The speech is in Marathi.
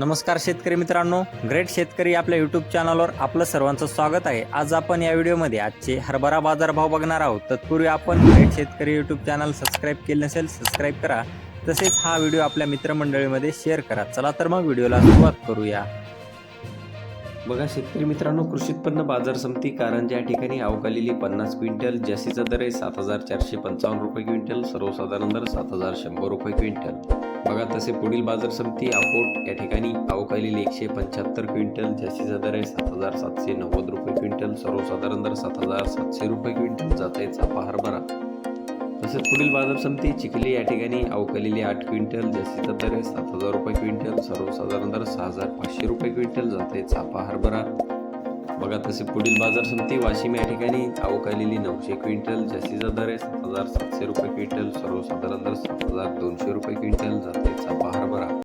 नमस्कार शेतकरी मित्रांनो ग्रेट शेतकरी आपल्या यूट्यूब चॅनलवर आपलं सर्वांचं स्वागत आहे. आज आपण या व्हिडिओमध्ये आजचे हरभरा बाजारभाव बघणार आहोत. तत्पूर्वी आपण ग्रेट शेतकरी यूट्यूब चॅनल सबस्क्राईब केले नसेल सबस्क्राईब करा. तसेच हा व्हिडिओ आपल्या मित्रमंडळीमध्ये शेअर करा. चला तर मग व्हिडिओला सुरुवात करूया. बघा शेतकरी मित्रांनो कृषी उत्पन्न बाजार समिती कारंजा या ठिकाणी अवकालेली पन्नास क्विंटल जास्तीचा दर आहे सात हजार चारशे पंचावन्न रुपये क्विंटल सर्वसाधारण दर सात हजार शंभर रुपये क्विंटल. बघा तसे पुढील बाजार समिती अकोट या ठिकाणी अवकालेली एकशे पंच्याहत्तर क्विंटल जास्तीचा दर आहे सात हजार सातशे नव्वद रुपये क्विंटल सर्वसाधारण दर सात हजार सातशे रुपये क्विंटल जात आहे चापा हरभरा तसेच पुढील बाजार समिती चिखली या ठिकाणी अवकालेली आठ क्विंटल जास्तीचा दर आहे सात हजार रुपये क्विंटल सर्वसाधारण दर सहा हजार पाचशे रुपये क्विंटल जाते चापा हरभरा बघा तसे पुढील बाजार समिती वाशिम या ठिकाणी अवकालेली नऊशे क्विंटल जास्तीचा दर आहे सात हजार सातशे रुपये क्विंटल सर्वसाधारण दर सात हजार दोनशे रुपये क्विंटल जाते